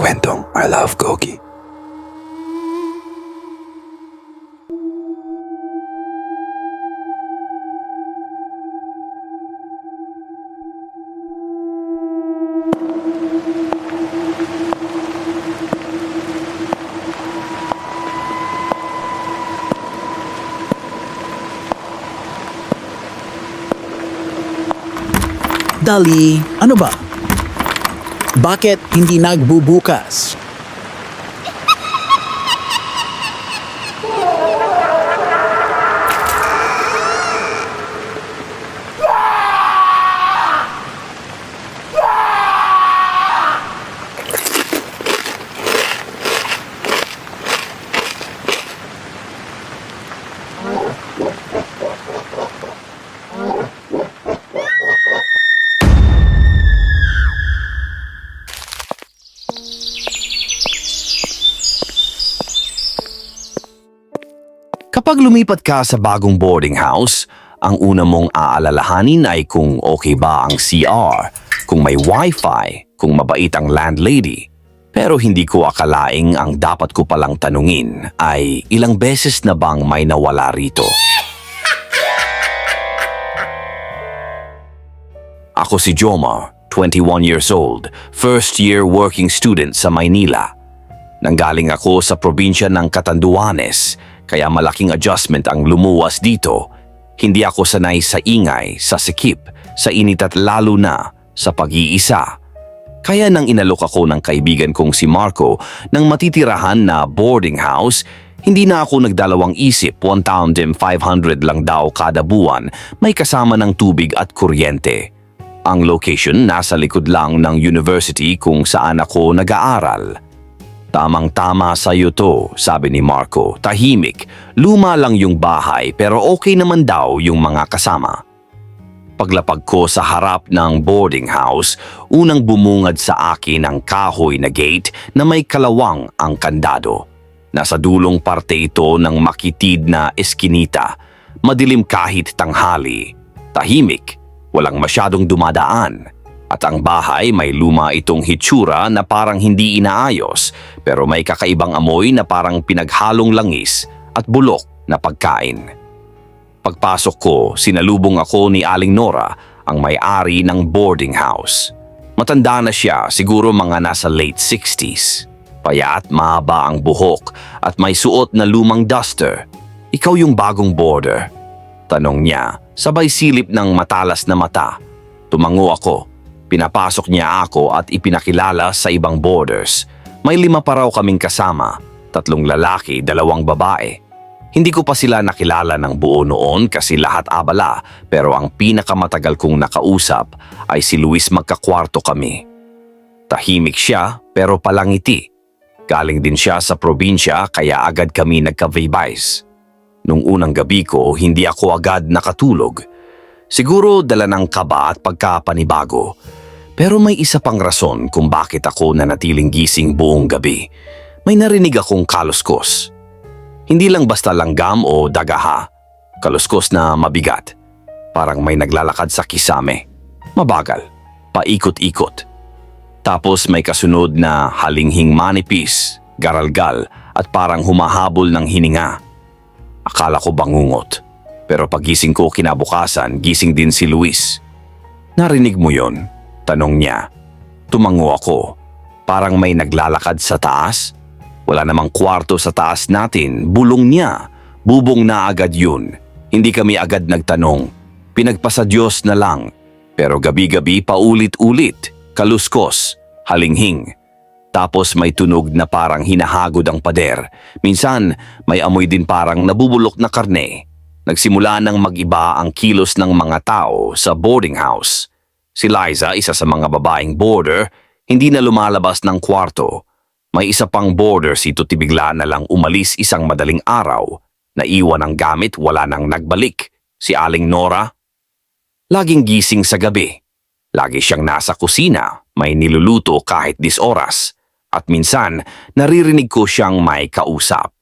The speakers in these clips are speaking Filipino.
kwentong I Love Gogi. Dali, ano ba? Bakit hindi nagbubukas? Kapag lumipat ka sa bagong boarding house, ang una mong aalalahanin ay kung okay ba ang CR, kung may wifi, kung mabait ang landlady. Pero hindi ko akalaing ang dapat ko palang tanungin ay ilang beses na bang may nawala rito. Ako si Jomar, 21 years old, first year working student sa Maynila. Nanggaling ako sa probinsya ng Catanduanes, kaya malaking adjustment ang lumuwas dito. Hindi ako sanay sa ingay, sa sikip, sa init at lalo na sa pag-iisa. Kaya nang inalok ako ng kaibigan kong si Marco ng matitirahan na boarding house, hindi na ako nagdalawang isip 1,500 lang daw kada buwan may kasama ng tubig at kuryente. Ang location nasa likod lang ng university kung saan ako nag-aaral. Tamang-tama sa iyo to, sabi ni Marco. Tahimik, luma lang yung bahay pero okay naman daw yung mga kasama. Paglapag ko sa harap ng boarding house, unang bumungad sa akin ang kahoy na gate na may kalawang ang kandado. Nasa dulong parte ito ng makitid na eskinita, madilim kahit tanghali. Tahimik, walang masyadong dumadaan. At ang bahay may luma itong hitsura na parang hindi inaayos pero may kakaibang amoy na parang pinaghalong langis at bulok na pagkain. Pagpasok ko, sinalubong ako ni Aling Nora, ang may-ari ng boarding house. Matanda na siya, siguro mga nasa late 60s. Payat, mahaba ang buhok at may suot na lumang duster. Ikaw yung bagong boarder. Tanong niya, sabay silip ng matalas na mata. Tumango ako. Pinapasok niya ako at ipinakilala sa ibang boarders. May lima pa raw kaming kasama, tatlong lalaki, dalawang babae. Hindi ko pa sila nakilala ng buo noon kasi lahat abala pero ang pinakamatagal kong nakausap ay si Luis magkakwarto kami. Tahimik siya pero palangiti. Galing din siya sa probinsya kaya agad kami nagka-vibes. Nung unang gabi ko, hindi ako agad nakatulog. Siguro dala ng kaba at pagkapanibago. Pero may isa pang rason kung bakit ako nanatiling gising buong gabi. May narinig akong kaluskos. Hindi lang basta langgam o dagaha. Kaluskos na mabigat. Parang may naglalakad sa kisame. Mabagal. Paikot-ikot. Tapos may kasunod na halinghing manipis, garalgal at parang humahabol ng hininga. Akala ko bangungot. Pero pagising ko kinabukasan, gising din si Luis. Narinig mo yon? Tanong niya. Tumango ako. Parang may naglalakad sa taas. Wala namang kwarto sa taas natin, bulong niya. Bubong na agad yun. Hindi kami agad nagtanong. Pinagpasa Diyos na lang. Pero gabi-gabi paulit-ulit, kaluskos, halinghing. Tapos may tunog na parang hinahagod ang pader. Minsan, may amoy din parang nabubulok na karne. Nagsimula nang mag-iba ang kilos ng mga tao sa boarding house. Si Liza, isa sa mga babaeng boarder, hindi na lumalabas ng kwarto. May isa pang boarder si Tuti bigla na lang umalis isang madaling araw. Naiwan ang gamit, wala nang nagbalik. Si Aling Nora, laging gising sa gabi. Lagi siyang nasa kusina, may niluluto kahit dis oras. At minsan, naririnig ko siyang may kausap.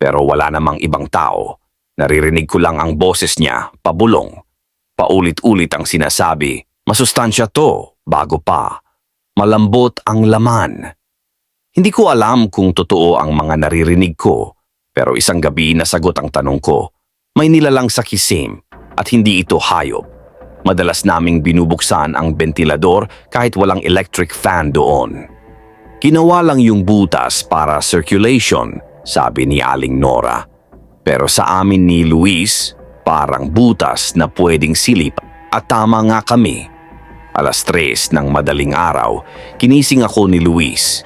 Pero wala namang ibang tao. Naririnig ko lang ang boses niya, pabulong. Paulit-ulit ang sinasabi, masustansya to, bago pa. Malambot ang laman. Hindi ko alam kung totoo ang mga naririnig ko, pero isang gabi nasagot ang tanong ko. May nilalang sa kisim at hindi ito hayop. Madalas naming binubuksan ang ventilador kahit walang electric fan doon. Ginawa lang yung butas para circulation, sabi ni Aling Nora. Pero sa amin ni Luis, parang butas na pwedeng silip at tama nga kami. Alas tres ng madaling araw, kinising ako ni Luis.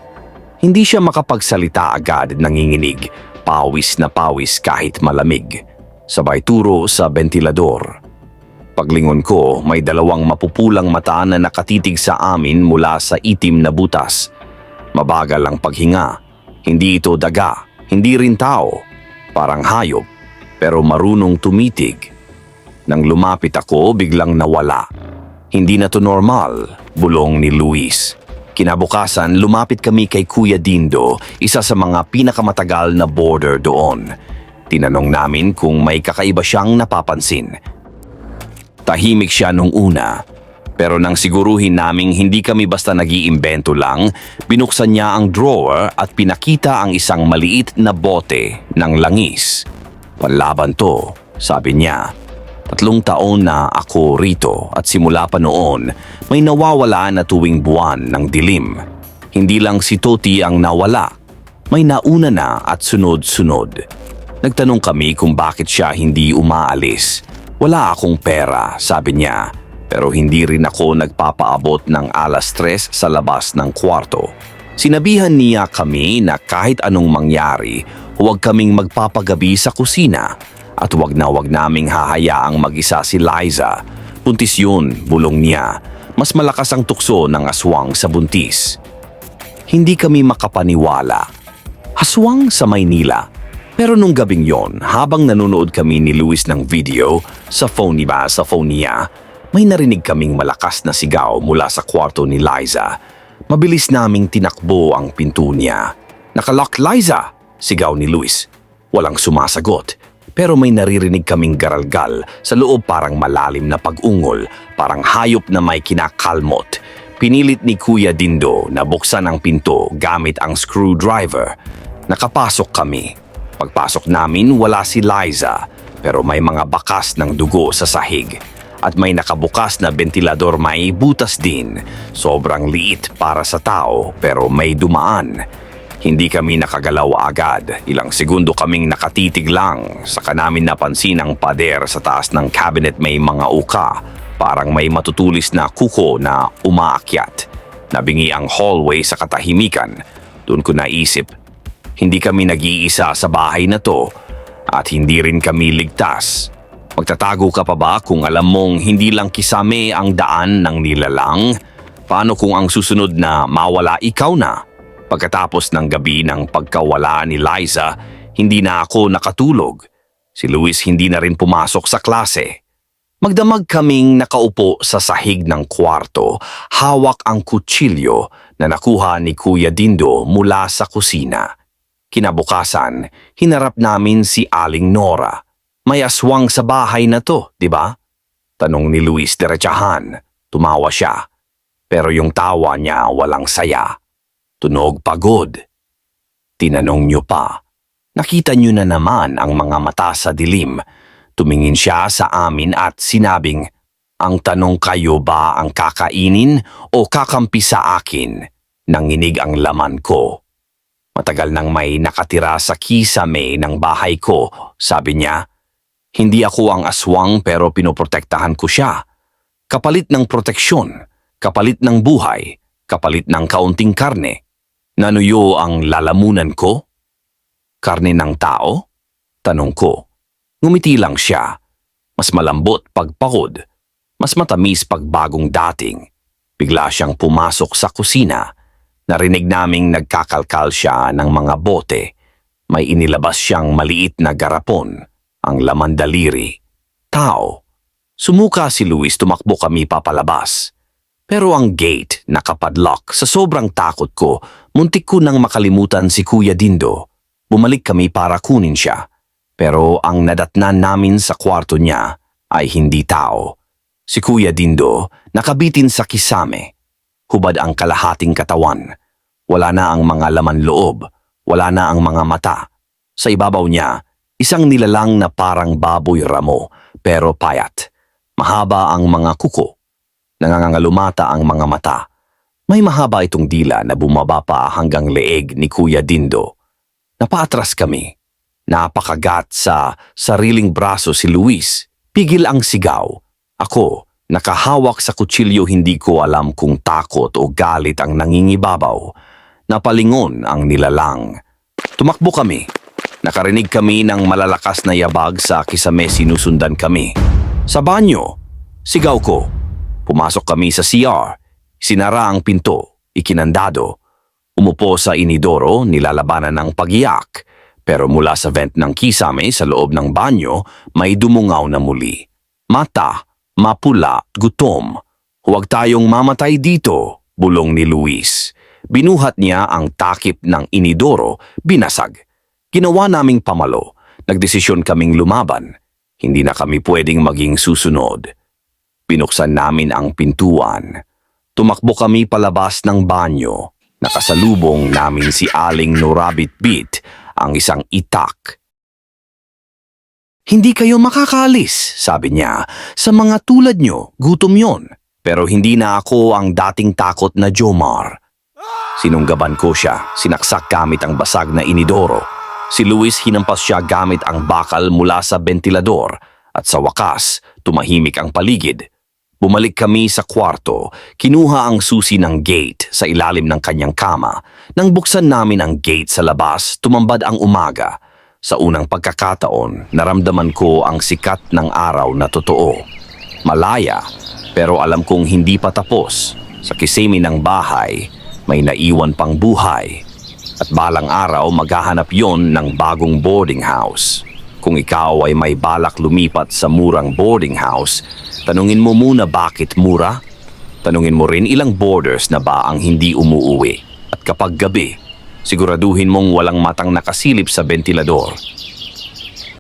Hindi siya makapagsalita agad nanginginig, pawis na pawis kahit malamig. Sabay turo sa ventilador. Paglingon ko, may dalawang mapupulang mata na nakatitig sa amin mula sa itim na butas. Mabagal ang paghinga. Hindi ito daga, hindi rin tao. Parang hayop, pero marunong tumitig. Nang lumapit ako, biglang nawala. Hindi na to normal, bulong ni Luis. Kinabukasan, lumapit kami kay Kuya Dindo, isa sa mga pinakamatagal na border doon. Tinanong namin kung may kakaiba siyang napapansin. Tahimik siya nung una. Pero nang siguruhin naming hindi kami basta nag-iimbento lang, binuksan niya ang drawer at pinakita ang isang maliit na bote ng langis. Panlaban to, sabi niya. Tatlong taon na ako rito at simula pa noon, may nawawala na tuwing buwan ng dilim. Hindi lang si Toti ang nawala, may nauna na at sunod-sunod. Nagtanong kami kung bakit siya hindi umaalis. Wala akong pera, sabi niya, pero hindi rin ako nagpapaabot ng alas tres sa labas ng kwarto. Sinabihan niya kami na kahit anong mangyari, huwag kaming magpapagabi sa kusina at wag na wag naming hahayaang mag-isa si Liza. Buntis yun, bulong niya. Mas malakas ang tukso ng aswang sa buntis. Hindi kami makapaniwala. Aswang sa Maynila. Pero nung gabing yon, habang nanonood kami ni Luis ng video, sa phone niya, sa phone niya, may narinig kaming malakas na sigaw mula sa kwarto ni Liza. Mabilis naming tinakbo ang pinto niya. Nakalock Liza! Sigaw ni Luis. Walang sumasagot. Pero may naririnig kaming garalgal sa loob parang malalim na pag-ungol, parang hayop na may kinakalmot. Pinilit ni Kuya Dindo na buksan ang pinto gamit ang screwdriver. Nakapasok kami. Pagpasok namin wala si Liza pero may mga bakas ng dugo sa sahig. At may nakabukas na ventilador may butas din. Sobrang liit para sa tao pero may dumaan. Hindi kami nakagalaw agad. Ilang segundo kaming nakatitig lang. Saka namin napansin ang pader sa taas ng cabinet may mga uka. Parang may matutulis na kuko na umaakyat. Nabingi ang hallway sa katahimikan. Doon ko naisip, hindi kami nag-iisa sa bahay na to at hindi rin kami ligtas. Magtatago ka pa ba kung alam mong hindi lang kisame ang daan ng nilalang? Paano kung ang susunod na mawala ikaw na? Pagkatapos ng gabi ng pagkawala ni Liza, hindi na ako nakatulog. Si Luis hindi na rin pumasok sa klase. Magdamag kaming nakaupo sa sahig ng kwarto, hawak ang kutsilyo na nakuha ni Kuya Dindo mula sa kusina. Kinabukasan, hinarap namin si Aling Nora. May aswang sa bahay na to, di ba? Tanong ni Luis diretsahan. Tumawa siya. Pero yung tawa niya walang saya. Tunog pagod. Tinanong niyo pa. Nakita niyo na naman ang mga mata sa dilim. Tumingin siya sa amin at sinabing, Ang tanong kayo ba ang kakainin o kakampi sa akin? Nanginig ang laman ko. Matagal nang may nakatira sa kisame ng bahay ko, sabi niya. Hindi ako ang aswang pero pinoprotektahan ko siya. Kapalit ng proteksyon, kapalit ng buhay, kapalit ng kaunting karne. Nanuyo ang lalamunan ko? Karne ng tao? Tanong ko. Ngumiti lang siya. Mas malambot pag pagod. Mas matamis pag bagong dating. Bigla siyang pumasok sa kusina. Narinig naming nagkakalkal siya ng mga bote. May inilabas siyang maliit na garapon. Ang laman daliri. Tao. Sumuka si Luis tumakbo kami papalabas. Pero ang gate nakapadlock sa sobrang takot ko, muntik ko nang makalimutan si Kuya Dindo. Bumalik kami para kunin siya. Pero ang nadatnan namin sa kwarto niya ay hindi tao. Si Kuya Dindo nakabitin sa kisame. Hubad ang kalahating katawan. Wala na ang mga laman loob. Wala na ang mga mata. Sa ibabaw niya, isang nilalang na parang baboy ramo, pero payat. Mahaba ang mga kuko. Nangangalumata ang mga mata. May mahaba itong dila na bumaba pa hanggang leeg ni Kuya Dindo. Napaatras kami. Napakagat sa sariling braso si Luis. Pigil ang sigaw. Ako, nakahawak sa kutsilyo hindi ko alam kung takot o galit ang nangingibabaw. Napalingon ang nilalang. Tumakbo kami. Nakarinig kami ng malalakas na yabag sa kisame sinusundan kami. Sa banyo, sigaw ko. Pumasok kami sa CR. Sinara ang pinto, ikinandado. Umupo sa inidoro, nilalabanan ng pagiyak. Pero mula sa vent ng kisame sa loob ng banyo, may dumungaw na muli. Mata, mapula, gutom. Huwag tayong mamatay dito, bulong ni Luis. Binuhat niya ang takip ng inidoro, binasag. Ginawa naming pamalo. Nagdesisyon kaming lumaban. Hindi na kami pwedeng maging susunod. Binuksan namin ang pintuan. Tumakbo kami palabas ng banyo. Nakasalubong namin si Aling Norabit-Bit, ang isang itak. Hindi kayo makakalis, sabi niya. Sa mga tulad nyo, gutom yon. Pero hindi na ako ang dating takot na Jomar. Sinunggaban ko siya, sinaksak gamit ang basag na inidoro. Si Luis hinampas siya gamit ang bakal mula sa bentilador at sa wakas, tumahimik ang paligid. Bumalik kami sa kwarto, kinuha ang susi ng gate sa ilalim ng kanyang kama. Nang buksan namin ang gate sa labas, tumambad ang umaga. Sa unang pagkakataon, naramdaman ko ang sikat ng araw na totoo. Malaya, pero alam kong hindi pa tapos. Sa kisame ng bahay, may naiwan pang buhay. At balang araw maghahanap yon ng bagong boarding house. Kung ikaw ay may balak lumipat sa murang boarding house, tanungin mo muna bakit mura. Tanungin mo rin ilang boarders na ba ang hindi umuuwi. At kapag gabi, siguraduhin mong walang matang nakasilip sa bentilador.